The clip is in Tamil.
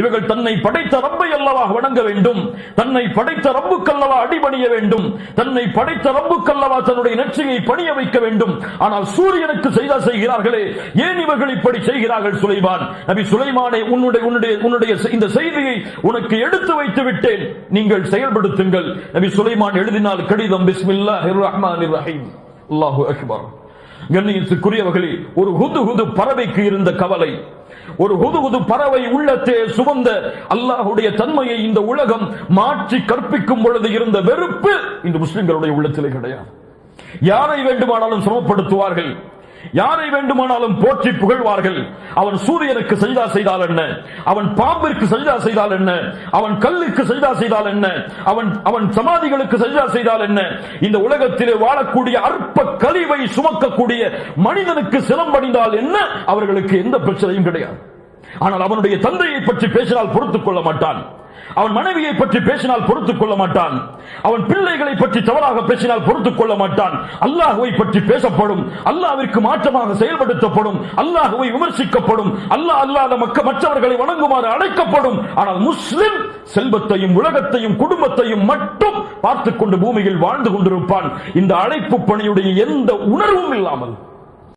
இவர்கள் தன்னை படைத்த ரப்பை அல்லவா வணங்க வேண்டும். தன்னை படைத்த ரப்புக்கல்லவா அடிபணிய வேண்டும். தன்னை படைத்த ரப்புக்கல்லவா தன்னுடைய நெற்றியை பணிய வைக்க வேண்டும். ஆனால் சூரியனுக்கு செய்தா செய்கிறார்களே ஏன் இவர்கள் இப்படி செய்கிறார்கள் சுலைமான்? நபி சுலைமானை உன்னுடைய உன்னுடைய உன்னுடைய இந்த செய்தியை உனக்கு எடுத்து வைத்து விட்டேன். நீங்கள் செயல்படுத்துங்கள். நபி சுலைமான் எழுதினால் கடிதம் பிஸ்மில்லாஹிர் ரஹ்மானிர் ரஹீம் அல்லாஹு அக்பர். கண்ணியத்துக்குரியவர்களே ஒரு ஹுது ஹுது பறவைக்கு இருந்த கவலை. ஒரு ஹுது பறவை உள்ளத்தே சுமந்த அல்லாஹுடைய தன்மையை இந்த உலகம் மாற்றி கற்பிக்கும் பொழுது இருந்த வெறுப்பு இந்த முஸ்லிம்களுடைய உள்ளத்திலே கிடையாது. யாரை வேண்டுமானாலும் சமப்படுத்துவார்கள் யாரை வேண்டுமானாலும் போற்றி புகழ்வார்கள். அவன் சூரியனுக்கு சஜிதா செய்தால் என்ன? அவன் பாம்பிற்கு சஜிதா செய்தால் என்ன? அவன் கல்லுக்கு சஜிதா செய்தால் என்ன? அவன் அவன் சமாதிகளுக்கு சஜிதா செய்தால் என்ன? இந்த உலகத்திலே வாழக்கூடிய அற்ப கழிவை சுமக்கக்கூடிய மனிதனுக்கு சிலம்படிந்தால் என்ன? அவர்களுக்கு எந்த பிரச்சனையும் கிடையாது. ஆனால் அவனுடைய தந்தையை பற்றி பேசினால் பொறுத்துக் கொள்ள மாட்டான். அவன் மனைவியை பற்றி பேசினால் பொறுத்துக் கொள்ள மாட்டான். அவன் பிள்ளைகளை பற்றி தவறாக பேசினால் பொறுத்துக் கொள்ள மாட்டான். அல்லாஹுவை பற்றி பேசப்படும். அல்லாவிற்கு மாற்றமாக செயல்படுத்தப்படும். அல்லாஹுவை விமர்சிக்கப்படும். அல்லாஹ் அல்லாத மக்க மற்றவர்களை வணங்குமாறு அழைக்கப்படும். ஆனால் முஸ்லிம் செல்வத்தையும் உலகத்தையும் குடும்பத்தையும் மட்டும் பார்த்துக் கொண்டு பூமியில் வாழ்ந்து கொண்டிருப்பான். இந்த அழைப்பு பணியுடைய எந்த உணர்வும் இல்லாமல்.